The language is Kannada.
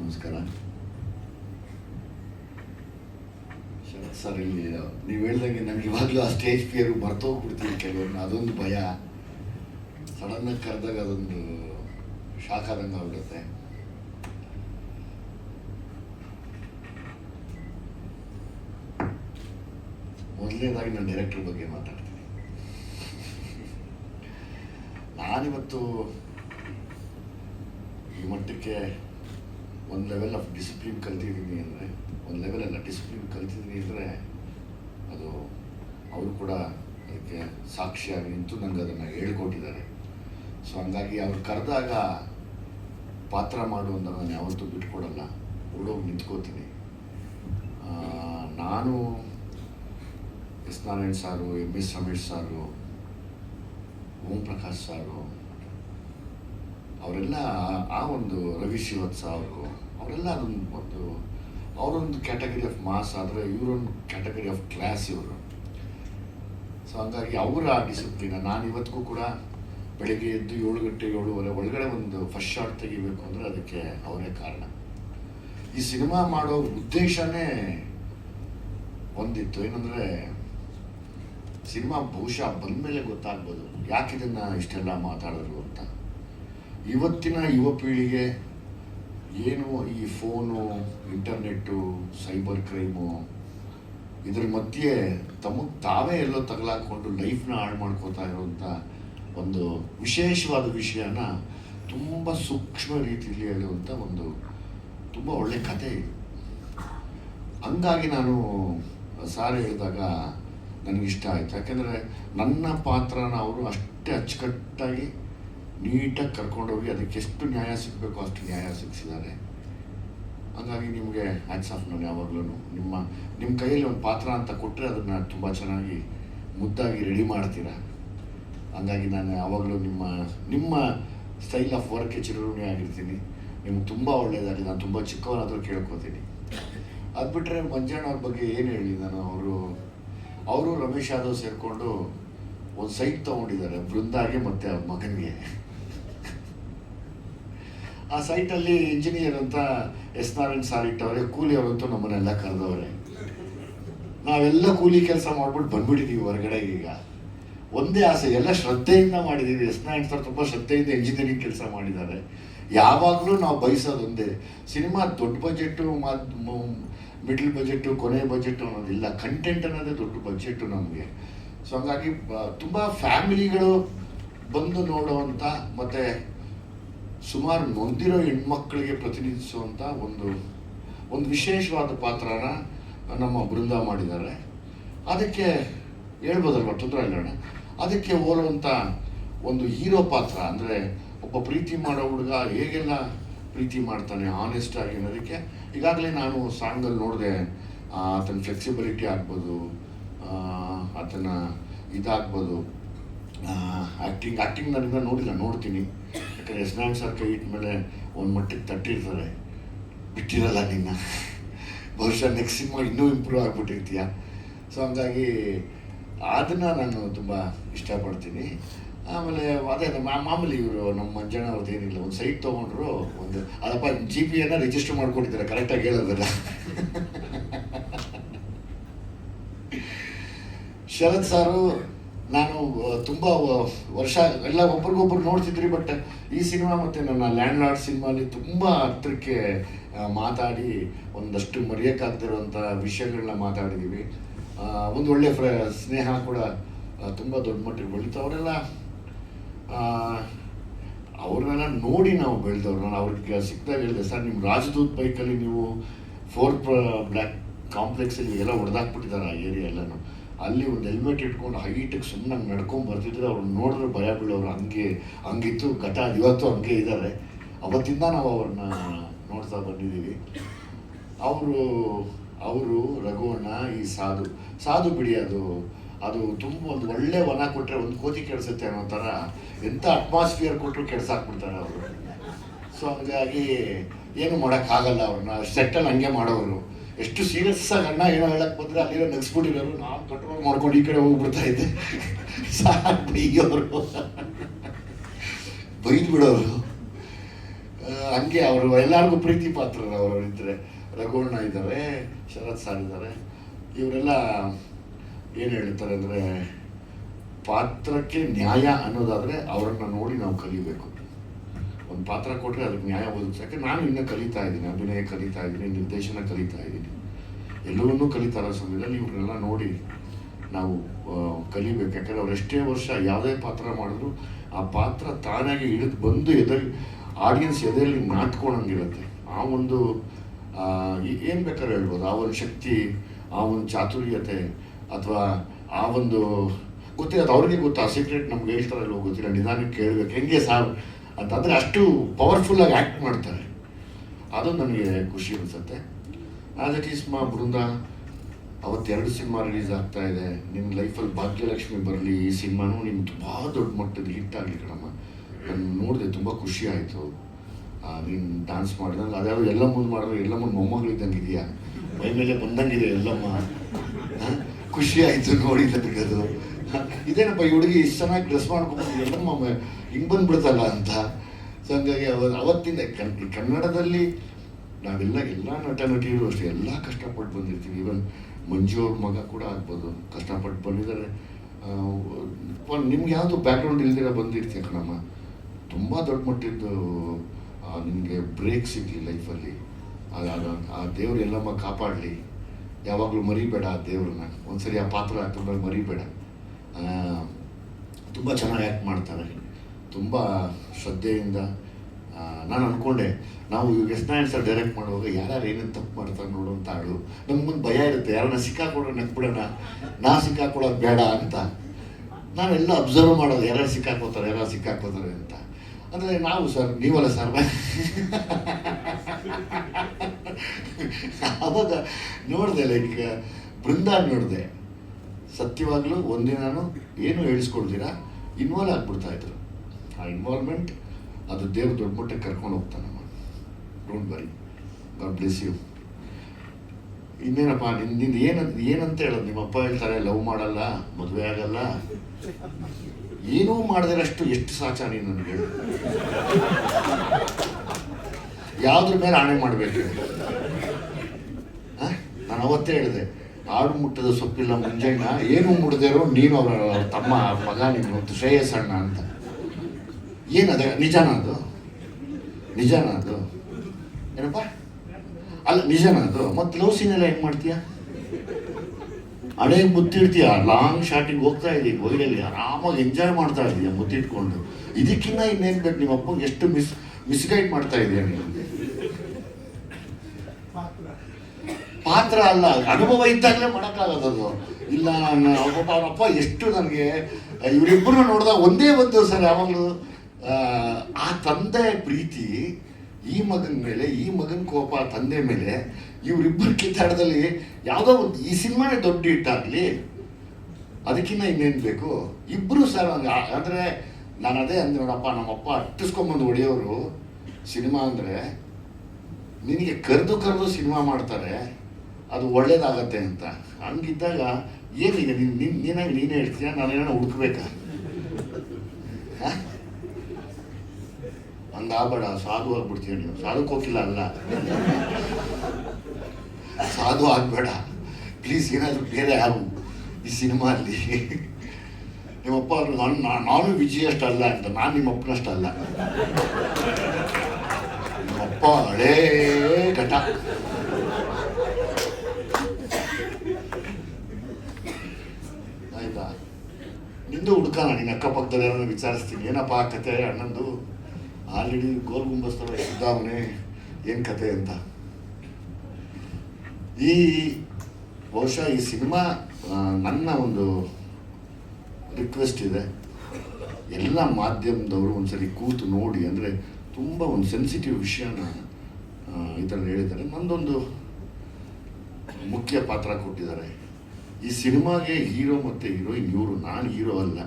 ನಮಸ್ಕಾರ. ಶರತ್ ಸರ್, ಇಲ್ಲಿ ನೀವು ಹೇಳ್ದಂಗೆ ನನಗೆ ಇವಾಗಲೂ ಆ ಸ್ಟೇಜ್ ಫಿಯರು ಮರ್ತೋಗ್ಬಿಡ್ತೀನಿ ಕೆಲವೊಮ್ಮೆ ಅದೊಂದು ಭಯ. ಸಡನ್ನಾಗಿ ಕರೆದಾಗ ಅದೊಂದು ಶಾಕ್ ಆದಂಗೆ ಆಗ್ಬಿಡುತ್ತೆ. ಮೊದಲನೇದಾಗಿ ನಾನು ಡೈರೆಕ್ಟರ್ ಬಗ್ಗೆ ಮಾತಾಡ್ತೀನಿ. ನಾನಿವತ್ತು ಈ ಮಟ್ಟಕ್ಕೆ ಒಂದು ಲೆವೆಲ್ ಆಫ್ ಡಿಸಿಪ್ಲಿನ್ ಕಲ್ತಿದ್ದೀನಿ ಅಂದರೆ, ಒಂದು ಲೆವೆಲ್ ಅಲ್ಲ ಡಿಸಿಪ್ಲಿನ್ ಕಲ್ತಿದ್ದೀನಿ ಅಂದರೆ ಅದು ಅವರು ಕೂಡ ಅದಕ್ಕೆ ಸಾಕ್ಷಿಯಾಗಿ ನಿಂತು ನನಗೆ ಅದನ್ನು ಹೇಳ್ಕೊಟ್ಟಿದ್ದಾರೆ. ಸೊ ಹಂಗಾಗಿ ಅವ್ರು ಕರೆದಾಗ ಪಾತ್ರ ಮಾಡುವಂಥ ನಾನು ಯಾವತ್ತೂ ಬಿಟ್ಕೊಡಲ್ಲ. ಓಡೋಗಿ ನಿಂತ್ಕೋತೀನಿ. ನಾನು ಎಸ್ ನಾರಾಯಣ್ ಸಾರು ಎಂ ಎಸ್ ರಮೇಶ್ ಸಾರು, ಓಂ ಪ್ರಕಾಶ್ ಸಾರು ಅವರೆಲ್ಲ ಆ ಒಂದು ರವಿ ಶ್ರೀವತ್ಸ ಅವರು ಅವರೆಲ್ಲ ಅದೊಂದು ಒಂದು, ಅವರೊಂದು ಕ್ಯಾಟಗರಿ ಆಫ್ ಮಾಸ್ ಆದರೆ ಇವರೊಂದು ಕ್ಯಾಟಗರಿ ಆಫ್ ಕ್ಲಾಸ್ ಇವರು. ಸೊ ಹಂಗಾಗಿ ಅವರ ಡಿಸಿಪ್ಲಿನ ನಾನು ಇವತ್ತಿಗೂ ಕೂಡ ಬೆಳಗ್ಗೆ ಎದ್ದು ಏಳು ಗಂಟೆ, ಏಳುವರೆ ಒಳಗಡೆ ಒಂದು ಫಸ್ಟ್ ಶಾಟ್ ತೆಗಿಬೇಕು ಅಂದರೆ ಅದಕ್ಕೆ ಅವರೇ ಕಾರಣ. ಈ ಸಿನಿಮಾ ಮಾಡೋ ಉದ್ದೇಶನೇ ಒಂದಿತ್ತು. ಏನಂದರೆ, ಸಿನಿಮಾ ಬಹುಶಃ ಬಂದಮೇಲೆ ಗೊತ್ತಾಗ್ಬೋದು ಯಾಕೆ ಇದನ್ನು ಇಷ್ಟೆಲ್ಲ ಮಾತಾಡಿದ್ರು ಅಂತ. ಇವತ್ತಿನ ಯುವ ಪೀಳಿಗೆ ಏನು ಈ ಫೋನು, ಇಂಟರ್ನೆಟ್ಟು, ಸೈಬರ್ ಕ್ರೈಮು, ಇದ್ರ ಮಧ್ಯೆ ತಮಗೆ ತಾವೇ ಎಲ್ಲೋ ತಗಲಾಕೊಂಡು ಲೈಫ್ನ ಹಾಳು ಮಾಡ್ಕೋತಾ ಇರುವಂಥ ಒಂದು ವಿಶೇಷವಾದ ವಿಷಯನ ತುಂಬ ಸೂಕ್ಷ್ಮ ರೀತಿಯಲ್ಲಿ ಹೇಳುವಂಥ ಒಂದು ತುಂಬ ಒಳ್ಳೆ ಕಥೆ ಇದು. ಹಂಗಾಗಿ ನಾನು ಸಾರ್ ಹೇಳಿದಾಗ ನನಗಿಷ್ಟ ಆಯಿತು. ಯಾಕೆಂದರೆ ನನ್ನ ಪಾತ್ರನ ಅವರು ಅಷ್ಟೇ ಅಚ್ಚುಕಟ್ಟಾಗಿ ನೀಟಾಗಿ ಕರ್ಕೊಂಡೋಗಿ ಅದಕ್ಕೆ ಎಷ್ಟು ನ್ಯಾಯ ಸಿಗಬೇಕು ಅಷ್ಟು ನ್ಯಾಯ ಸಿಕ್ಕಿಸಿದ್ದಾರೆ ಹಾಗಾಗಿ ನಿಮಗೆ ಹ್ಯಾಟ್ಸ್ ಆಫ್ ನಾನು ಯಾವಾಗಲೂ. ನಿಮ್ಮ ನಿಮ್ಮ ಕೈಯಲ್ಲಿ ಒಂದು ಪಾತ್ರ ಅಂತ ಕೊಟ್ಟರೆ ಅದನ್ನು ತುಂಬ ಚೆನ್ನಾಗಿ ಮುದ್ದಾಗಿ ರೆಡಿ ಮಾಡ್ತೀರಾ. ಹಂಗಾಗಿ ನಾನು ಯಾವಾಗಲೂ ನಿಮ್ಮ ನಿಮ್ಮ ಸ್ಟೈಲ್ ಆಫ್ ವರ್ಕ್ ಚಿರಋಣಿ ಆಗಿರ್ತೀನಿ. ನಿಮ್ಗೆ ತುಂಬ ಒಳ್ಳೆಯದಾಗಿ ನಾನು ತುಂಬ ಚಿಕ್ಕವನಾದರೂ ಕೇಳ್ಕೊತೀನಿ. ಅದು ಬಿಟ್ಟರೆ ಮಂಜಣ್ಣ ಅವ್ರ ಬಗ್ಗೆ ಏನು ಹೇಳಿ ನಾನು, ಅವರು ಅವರು ರಮೇಶ್ ಯಾದವ್ ಸೇರಿಕೊಂಡು ಒಂದು ಸೈಟ್ ತೊಗೊಂಡಿದ್ದಾರೆ ಬೃಂದಾಗೆ ಮತ್ತು ಅವ್ರ ಮಗನಿಗೆ. ಆ ಸೈಟಲ್ಲಿ ಇಂಜಿನಿಯರ್ ಅಂತ ಎಸ್ ನಾರಾಯಣ್ ಸಾರ್ ಇಟ್ಟವರೆ, ಕೂಲಿ ಅವರಂತೂ ನಮ್ಮನ್ನೆಲ್ಲ ಕರೆದವ್ರೆ. ನಾವೆಲ್ಲ ಕೂಲಿ ಕೆಲಸ ಮಾಡ್ಬಿಟ್ಟು ಬಂದ್ಬಿಟ್ಟಿದ್ದೀವಿ ಹೊರಗಡೆ ಈಗ. ಒಂದೇ ಆಸೆ, ಎಲ್ಲ ಶ್ರದ್ಧೆಯಿಂದ ಮಾಡಿದ್ದೀವಿ ಎಸ್ ನಾರಾಯಣ್ ಸರ್ ತುಂಬ ಶ್ರದ್ಧೆಯಿಂದ ಇಂಜಿನಿಯರಿಂಗ್ ಕೆಲಸ ಮಾಡಿದ್ದಾರೆ. ಯಾವಾಗಲೂ ನಾವು ಬಯಸೋದೊಂದೇ, ಸಿನಿಮಾ ದೊಡ್ಡ ಬಜೆಟ್ಟು ಮಿಡ್ಲ್ ಬಜೆಟ್ಟು ಕೊನೆ ಬಜೆಟ್ ಅನ್ನೋದಿಲ್ಲ. ಕಂಟೆಂಟ್ ಅನ್ನೋದೇ ದೊಡ್ಡ ಬಜೆಟ್ಟು ನಮಗೆ. ಸೊ ಹಂಗಾಗಿ ತುಂಬ ಫ್ಯಾಮಿಲಿಗಳು ಬಂದು ನೋಡುವಂಥ ಮತ್ತು ಸುಮಾರು ನೊಂದಿರೋ ಹೆಣ್ಮಕ್ಳಿಗೆ ಪ್ರತಿನಿಧಿಸುವಂಥ ಒಂದು ಒಂದು ವಿಶೇಷವಾದ ಪಾತ್ರನ ನಮ್ಮ ಬೃಂದ ಮಾಡಿದ್ದಾರೆ. ಅದಕ್ಕೆ ಹೇಳ್ಬೋದಲ್ವ? ತೊಂದರೆ ಇಲ್ಲ ಅದಕ್ಕೆ ಹೋಲುವಂಥ ಒಂದು ಹೀರೋ ಪಾತ್ರ, ಅಂದರೆ ಒಬ್ಬ ಪ್ರೀತಿ ಮಾಡೋ ಹುಡುಗ ಹೇಗೆಲ್ಲ ಪ್ರೀತಿ ಮಾಡ್ತಾನೆ ಆನೆಸ್ಟ್ ಆಗಿ ಅನ್ನೋದಕ್ಕೆ ಈಗಾಗಲೇ ನಾನು ಸಾಂಗಲ್ಲಿ ನೋಡಿದೆ ಆತನ ಫ್ಲೆಕ್ಸಿಬಿಲಿಟಿ ಆಗ್ಬೋದು ಆತನ ಇದಾಗ್ಬೋದು ಆ್ಯಕ್ಟಿಂಗ್ ಆ್ಯಕ್ಟಿಂಗ್ ನಾನಿಂದ ನೋಡಿಲ್ಲ, ನೋಡ್ತೀನಿ. ಯಾಕಂದರೆ ಎಸ್ ಸರ್ ಕೈ ಮೇಲೆ ಒಂದು ಮಟ್ಟಿಗೆ ತಟ್ಟಿರ್ತಾರೆ. ಬಿಟ್ಟಿರಲ್ಲ ನಿನ್ನ. ಬಹುಶಃ ನೆಕ್ಸ್ಟ್ ಸಿನಿಮಾ ಇನ್ನೂ ಇಂಪ್ರೂವ್ ಆಗಿಬಿಟ್ಟಿರ್ತೀಯ? ಸೊ ಹಂಗಾಗಿ ಅದನ್ನು ನಾನು ತುಂಬ ಇಷ್ಟಪಡ್ತೀನಿ. ಆಮೇಲೆ ಅದೇ ಮಾಮೂಲಿ ಇವರು ನಮ್ಮ ಮಂಜಣ್ಣ ಅವ್ರದ್ದು ಏನಿಲ್ಲ, ಒಂದು ಸೈಟ್ ತೊಗೊಂಡ್ರು, ಒಂದು ಅದಪ್ಪ ಜಿ ಪಿ ಅನ್ನ ರಿಜಿಸ್ಟರ್ ಮಾಡ್ಕೊಂಡಿದ್ದಾರೆ ಕರೆಕ್ಟಾಗಿ ಹೇಳೋದಲ್ಲ ಶರತ್ ಸಾರು ನಾನು ತುಂಬ ವರ್ಷ ಎಲ್ಲ ಒಬ್ರಿಗೊಬ್ರು ನೋಡ್ತಿದ್ರಿ ಬಟ್ ಈ ಸಿನಿಮಾ ಮತ್ತು ನನ್ನ ಲ್ಯಾಂಡ್ ಲಾರ್ಡ್ ಸಿನಿಮಾಲಿ ತುಂಬ ಆ, ಮಾತಾಡಿ ಒಂದಷ್ಟು ಮರೆಯೋಕ್ಕಾಗ್ದಿರುವಂಥ ವಿಷಯಗಳನ್ನ ಮಾತಾಡಿದ್ದೀವಿ ಒಂದು ಒಳ್ಳೆ ಫ್ರ ಸ್ನೇಹ ಕೂಡ ತುಂಬ ದೊಡ್ಡ ಮಟ್ಟಿಗೆ ಬೆಳೀತು. ಅವರೆಲ್ಲ ಅವ್ರನ್ನೆಲ್ಲ ನೋಡಿ ನಾವು ಬೆಳೆದವ್ರು. ನಾನು ಅವ್ರಿಗೆ ಸಿಕ್ಕಿದಾಗ ಹೇಳಿದೆ ಸರ್ ನಿಮ್ಮ ರಾಜದೂತ್ ಬೈಕಲ್ಲಿ ನೀವು ಫೋರ್ ಬ್ಲ್ಯಾಕ್ ಕಾಂಪ್ಲೆಕ್ಸಲ್ಲಿ ಎಲ್ಲ ಹೊಡೆದಾಕ್ಬಿಟ್ಟಿದ್ದಾರೆ ಆ ಏರಿಯಾ ಎಲ್ಲನೂ. ಅಲ್ಲಿ ಒಂದು ಹೆಲ್ಮೆಟ್ ಇಟ್ಕೊಂಡು ಹೈಟಿಗೆ ಸುಮ್ಮನೆ ನಡ್ಕೊಂಡು ಬರ್ತಿದ್ರೆ ಅವ್ರನ್ನ ನೋಡಿದ್ರೆ ಭಯ ಬೀಳೋರು ಹಂಗೆ, ಹಂಗಿತ್ತು. ಘಟ ಇವತ್ತು ಹಂಗೆ ಇದ್ದಾರೆ ಅವತ್ತಿಂದ ನಾವು ಅವ್ರನ್ನ ನೋಡ್ತಾ ಬಂದಿದ್ದೀವಿ. ಅವರು ಅವರು ರಘುವಣ್ಣ, ಈ ಸಾಧು. ಸಾಧು ಬಿಡಿ ಅದು. ಅದು ತುಂಬ ಒಂದು ಒಳ್ಳೆ ವನ ಕೊಟ್ಟರೆ ಒಂದು ಕೋತಿ ಕೆಡಿಸುತ್ತೆ ಅನ್ನೋ ಥರ ಎಂಥ ಅಟ್ಮಾಸ್ಫಿಯರ್ ಕೊಟ್ಟರು ಕೆಡ್ಸಾಕ್ಬಿಡ್ತಾರೆ ಅವರು. ಸೊ ಹಂಗಾಗಿ ಏನು ಮಾಡೋಕ್ಕಾಗಲ್ಲ ಅವ್ರನ್ನ. ಸೆಟ್ಟಲ್ಲಿ ಹಂಗೆ ಮಾಡೋರು. ಎಷ್ಟು ಸೀರಿಯಸ್ ಆಗಿ ಅಣ್ಣ ಏನೋ ಹೇಳಕ್ ಬಂದ್ರೆ ಅಲ್ಲಿರೋ ನಗ್ಸ್ಬಿಟ್ಟಿರೋರು, ನಾನು ಕಂಟ್ರೋಲ್ ಮಾಡ್ಕೊಂಡು ಈ ಕಡೆ ಹೋಗ್ಬಿಡ್ತಾ ಇದ್ದೆ. ಸಾಕು ಬೈಯೋರು. ಬೈದು ಬಿಡೋರು ಹಂಗೆ ಅವರು ಎಲ್ಲರಿಗೂ ಪ್ರೀತಿ ಪಾತ್ರರು ಅವರು ಇದ್ದರೆ ರಘುವಣ್ಣ ಇದ್ದಾರೆ, ಶರತ್ ಸರ್ ಇದ್ದಾರೆ. ಇವರೆಲ್ಲ ಏನು ಹೇಳ್ತಾರೆ ಅಂದರೆ ಪಾತ್ರಕ್ಕೆ ನ್ಯಾಯ ಅನ್ನೋದಾದರೆ ಅವರನ್ನು ನೋಡಿ ನಾವು ಕಲಿಬೇಕು. ಒಂದು ಪಾತ್ರ ಕೊಟ್ಟರೆ ಅದಕ್ಕೆ ನ್ಯಾಯ ಒದಗಿಸೋಕ್ಕೆ ನಾನು ಇನ್ನೂ ಕಲಿತಾ ಇದ್ದೀನಿ, ಅಭಿನಯ ಕಲಿತಾ ಇದ್ದೀನಿ, ನಿರ್ದೇಶನ ಕಲಿತಾ ಇದ್ದೀನಿ. ಎಲ್ಲವನ್ನೂ ಕಲಿತಾರ ಸಮಯದಲ್ಲಿ ಇವ್ರನ್ನೆಲ್ಲ ನೋಡಿ ನಾವು ಕಲಿಬೇಕು. ಯಾಕಂದರೆ ಅವ್ರು ಎಷ್ಟೇ ವರ್ಷ ಯಾವುದೇ ಪಾತ್ರ ಮಾಡಿದ್ರು ಆ ಪಾತ್ರ ತಾನಾಗಿ ಹಿಡಿದು ಬಂದು ಎದೆ ಆಡಿಯನ್ಸ್ ಎದೆಯಲ್ಲಿ ನಾಟ್ಕೊಂಡಂಗಿರುತ್ತೆ ಆ ಒಂದು ಏನು ಬೇಕಾದ್ರೆ ಹೇಳ್ಬೋದು. ಆ ಒಂದು ಶಕ್ತಿ, ಆ ಒಂದು ಚಾತುರ್ಯತೆ ಅಥವಾ ಆ ಒಂದು ಗೊತ್ತಿಲ್ಲ ಅದು ಅವ್ರಿಗೆ ಗೊತ್ತಾ? ಸೀಕ್ರೆಟ್ ನಮ್ಗೆ ಹೇಳ್ತಾರೆ ಇಲ್ವೋ ಗೊತ್ತಿಲ್ಲ. ನಿಧಾನಕ್ಕೆ ಕೇಳಬೇಕು. ಹೆಂಗೆ ಸಾರ್ ಅಂತಂದರೆ ಅಷ್ಟು ಪವರ್ಫುಲ್ಲಾಗಿ ಆ್ಯಕ್ಟ್ ಮಾಡ್ತಾರೆ. ಅದು ನನಗೆ ಖುಷಿ ಅನಿಸುತ್ತೆ. ಆಸ್ ಇಟ್ ಈಸ್ ಮಾ ಬೃಂದ, ಅವತ್ತೆರಡು ಸಿನಿಮಾ ರಿಲೀಸ್ ಆಗ್ತಾ ಇದೆ. ನಿಮ್ಮ ಲೈಫಲ್ಲಿ ಭಾಗ್ಯಲಕ್ಷ್ಮಿ ಬರಲಿ, ಈ ಸಿನಿಮಾನೂ ನಿಮ್ಗೆ ತುಂಬ ದೊಡ್ಡ ಮಟ್ಟದ ಹಿಟ್ ಆಗಲಿ ಕಣಮ್ಮ. ನಾನು ನೋಡಿದೆ ತುಂಬ ಖುಷಿ ಆಯಿತು. ನೀನು ಡ್ಯಾನ್ಸ್ ಮಾಡಿದಂಗೆ ಅದ್ಯಾವ ಎಲ್ಲ ಮುಂದೆ ಮಾಡಿದ್ರೆ ಎಲ್ಲ ಮುಂದೆ ಮೊಮ್ಮಗಳು ಇದ್ದಂಗೆ ಇದೆಯಾ? ಮೈ ಮೇಲೆ ಬಂದಂಗಿದೆ ಎಲ್ಲಮ್ಮ? ಖುಷಿ ಆಯಿತು ನೋಡಿ ನನಗದು ಅದು ಇದೇನಪ್ಪ, ಈ ಹುಡುಗಿ ಇಷ್ಟು ಚೆನ್ನಾಗಿ ಡ್ರೆಸ್ ಮಾಡ್ಕೊಂಡು ಎಲ್ಲಮ್ಮ ಹಿಂಗೆ ಬಂದ್ಬಿಡ್ತಲ್ಲ ಅಂತ. ಸೊ ಹಂಗಾಗಿ ಅವ, ಅವತ್ತಿಂದ ಕನ್ ಕನ್ನಡದಲ್ಲಿ ನಾವೆಲ್ಲ ಎಲ್ಲ ನಟ, ನಟಿಯರು ಅಷ್ಟೇ, ಎಲ್ಲ ಕಷ್ಟಪಟ್ಟು ಬಂದಿರ್ತೀವಿ. ಈವನ್ ಮಂಜು ಅವ್ರ ಮಗ ಕೂಡ ಆಗ್ಬೋದು, ಕಷ್ಟಪಟ್ಟು ಬಂದಿದ್ದಾರೆ. ನಿಮ್ಗೆ ಯಾವುದು ಬ್ಯಾಕ್ಗ್ರೌಂಡ್ ಇಲ್ದಿರ ಬಂದಿರ್ತೀಯ ಕಣಮ್ಮ? ತುಂಬ ದೊಡ್ಡ ಮಟ್ಟದ್ದು ನಿಮಗೆ ಬ್ರೇಕ್ ಸಿಗಲಿ ಲೈಫಲ್ಲಿ ಆ ದೇವ್ರು ಎಲ್ಲಮ್ಮ ಕಾಪಾಡಲಿ. ಯಾವಾಗಲೂ ಮರಿಬೇಡ ದೇವ್ರನ್ನ ಒಂದ್ಸರಿ ಆ ಪಾತ್ರ ಹಾಕೊಂಡ್ರೆ ಮರಿಬೇಡ. ತುಂಬ ಚೆನ್ನಾಗಿ ಆ್ಯಕ್ಟ್ ಮಾಡ್ತಾರೆ. ತುಂಬ ಶ್ರದ್ಧೆಯಿಂದ ನಾನು ಅಂದ್ಕೊಂಡೆ ನಾವು ಎಸ್ ಸರ್ ಡೈರೆಕ್ಟ್ ಮಾಡುವಾಗ ಯಾರ್ಯಾರು ಏನೇನು ತಪ್ಪು ಮಾಡ್ತಾರೆ ನೋಡು ಅಂತ ಆಳು. ನಮ್ಗೆ ಮುಂದೆ ಭಯ ಇರುತ್ತೆ, ಯಾರನ್ನ ಸಿಕ್ಕಾಕೊಡೋ ನೆಕ್ಬಿಡೋಣ ನಾ ಸಿಕ್ಕಾಕೊಡೋದು ಬೇಡ ಅಂತ. ನಾವೆಲ್ಲ ಅಬ್ಸರ್ವ್ ಮಾಡೋದು ಯಾರು ಸಿಕ್ಕಾಕೋತಾರೆ ಯಾರು ಸಿಕ್ಕಾಕೋತಾರೆ ಅಂತ. ಅಂದರೆ ನಾವು ಸರ್ ನೀವಲ್ಲ ಸರ್ ಅವಾಗ ನೋಡಿದೆ ಲೈಕ್ ಬೃಂದ ನೋಡಿದೆ. ಸತ್ಯವಾಗ್ಲೂ ಒಂದಿನಾನು ಏನು ಹೇಳಿಸ್ಕೊಡ್ದಿರಾ? ಇನ್ವಾಲ್ವ್ ಆಗ್ಬಿಡ್ತಾ ಇದ್ರು. ಆ ಇನ್ವಾಲ್ವ್ಮೆಂಟ್ ಅದು ದೇವ್ರ ದೊಡ್ಡ ಮಟ್ಟಕ್ಕೆ ಕರ್ಕೊಂಡು ಹೋಗ್ತಾನಮ್ಮ don't worry god bless you ಇನ್ನೇನಪ್ಪ ನಿಂದ ಏನು ಏನಂತ ಏನಂತ ಹೇಳೋದು? ನಿಮ್ಮ ಅಪ್ಪ ಹೇಳ್ತಾರೆ ಲವ್ ಮಾಡಲ್ಲ, ಮದುವೆ ಆಗಲ್ಲ. ಏನೂ ಮಾಡದಿರಷ್ಟು ಎಷ್ಟು ಸಾಚ ನೀನು ನನಗೆ? ಹೇಳು ಯಾವುದ್ರ ಮೇಲೆ ಆಣೆ ಮಾಡಬೇಕು? ನಾನು ಅವತ್ತೇ ಹೇಳಿದೆ ಆಡು ಮುಟ್ಟದ ಸೊಪ್ಪಿಲ್ಲ ಮುಂಜಾನ, ಏನು ಮುಡ್ದಿರೋ ನೀನು ಅವರ ತಮ್ಮ ಮಗ ನಿಮ್ಮ ಶ್ರೇಯಸ್ ಅಣ್ಣ ಅಂತ. ಏನದ ನಿಜಾನ ಅದು? ನಿಜಾನ ಅದು? ಏನಪ್ಪ? ಅಲ್ಲ, ನಿಜಾನ ಅದು? ಮತ್ತೆ ಲವ್ ಸೀನ್ ಎಲ್ಲ ಹೆಂಗೆ ಮಾಡ್ತೀಯ? ಹಳೆ ಮುತ್ತಿಡ್ತೀಯ? ಲಾಂಗ್ ಶಾಟಿಗೆ ಹೋಗ್ತಾ ಇದೀಯ ಒಯ್ಡಲ್ಲಿ ಆರಾಮಾಗಿ ಎಂಜಾಯ್ ಮಾಡ್ತಾ ಇದೀಯ ಮುತ್ತಿಟ್ಕೊಂಡು. ಇದಕ್ಕಿಂತ ಇನ್ನೇನು ಬೇಕು ನಿಮ್ಮಪ್ಪ? ಎಷ್ಟು ಮಿಸ್ ಮಿಸ್ಗೈಡ್ ಮಾಡ್ತಾ ಇದೀಯ ನೀವು ಪಾತ್ರ ಅಲ್ಲ, ಅನುಭವ ಇದ್ದಾಗಲೇ ಮಾಡೋಕ್ಕಾಗೋದದು ಇಲ್ಲ, ನಾನು ಒಬ್ಬ ಅವನಪ್ಪ ಎಷ್ಟು ನನಗೆ ಇವರಿಬ್ಬರು ನೋಡಿದಾಗ ಒಂದೇ ಒಂದು ಸರ್ ಯಾವಾಗಲೂ, ಆ ತಂದೆ ಪ್ರೀತಿ, ಈ ಮಗನ ಮೇಲೆ, ಈ ಮಗನ ಕೋಪ ತಂದೆ ಮೇಲೆ ಇವರಿಬ್ಬರು ಕಿತ್ತಾಡದಲ್ಲಿ ಯಾವುದೋ ಒಂದು, ಈ ಸಿನಿಮಾನೇ ದೊಡ್ಡ ಇಟ್ಟಾಗಲಿ ಅದಕ್ಕಿಂತ ಇನ್ನೇನು ಬೇಕು? ಇಬ್ಬರು ಸರ್ ಅಂದರೆ ನಾನು ಅದೇ ಅಂದೆ ನೋಡಪ್ಪ, ನಮ್ಮಪ್ಪ ಅಟ್ಟಿಸ್ಕೊಂಬಂದು ಹೊಡೆಯೋರು, ಸಿನಿಮಾ ಅಂದರೆ, ನಿನಗೆ ಕರೆದು ಕರೆದು ಸಿನಿಮಾ ಮಾಡ್ತಾರೆ. ಅದು ಒಳ್ಳೇದಾಗತ್ತೆ ಅಂತ. ಹಂಗಿದ್ದಾಗ ಏನೀಗ ನೀನು, ನಿನ್, ನೀನಾಗಿ ನೀನೇ ಹೇಳ್ತೀಯ? ನಾನೇನೋ ಹುಡುಕ್ಬೇಕಾ? ಹ? ಆಗಬೇಡ, ಸಾಧು ಆಗ್ಬಿಡ್ತೀಯ ನೀವು ಸಾಧುಕ್ಕೆ ಹೋಗಿಲ್ಲ ಅಲ್ಲ. ಸಾಧು ಆಗ್ಬೇಡ. ಪ್ಲೀಸ್ ಏನಾದರೂ ಬೇರೆ ಆಗು ಈ ಸಿನಿಮಾದಲ್ಲಿ ನಿಮ್ಮಪ್ಪ ಅವ್ರು, ನಾನು ನಾನು ವಿಜಯ್ ಅಷ್ಟಲ್ಲ ಅಂತ. ನಾನು ನಿಮ್ಮಪ್ಪನಷ್ಟಲ್ಲ ನಿಮ್ಮಪ್ಪ ಹಳೇ ಘಟ ಆಯ್ತಾ ನಿಂದು ಹುಡ್ಕೋಣ, ನೀನು ಅಕ್ಕಪಕ್ಕದಲ್ಲಿ ಏನೋ ವಿಚಾರಿಸ್ತೀನಿ. ಏನಪ್ಪ ಆ ಕತೆ? ಅಣ್ಣಂದು ಆಲ್ರೆಡಿ ಗೋಲ್ ಗುಂಬಸ್ತರ ಇದ್ದಾವನೆ ಏನು ಕತೆ ಅಂತ. ಈ ಬಹುಶಃ ಈ ಸಿನಿಮಾ ನನ್ನ ಒಂದು ರಿಕ್ವೆಸ್ಟ್ ಇದೆ. ಎಲ್ಲ ಮಾಧ್ಯಮದವರು ಒಂದ್ಸರಿ ಕೂತು ನೋಡಿ, ಅಂದರೆ ತುಂಬ ಒಂದು ಸೆನ್ಸಿಟಿವ್ ವಿಷಯನ ಈ ಥರ ಹೇಳಿದ್ದಾರೆ. ನಂದೊಂದು ಮುಖ್ಯ ಪಾತ್ರ ಕೊಟ್ಟಿದ್ದಾರೆ. ಈ ಸಿನಿಮಾಗೆ ಹೀರೋ ಮತ್ತು ಹೀರೋಯಿನ್ ಇವರು ನಾನು ಹೀರೋ ಅಲ್ಲ.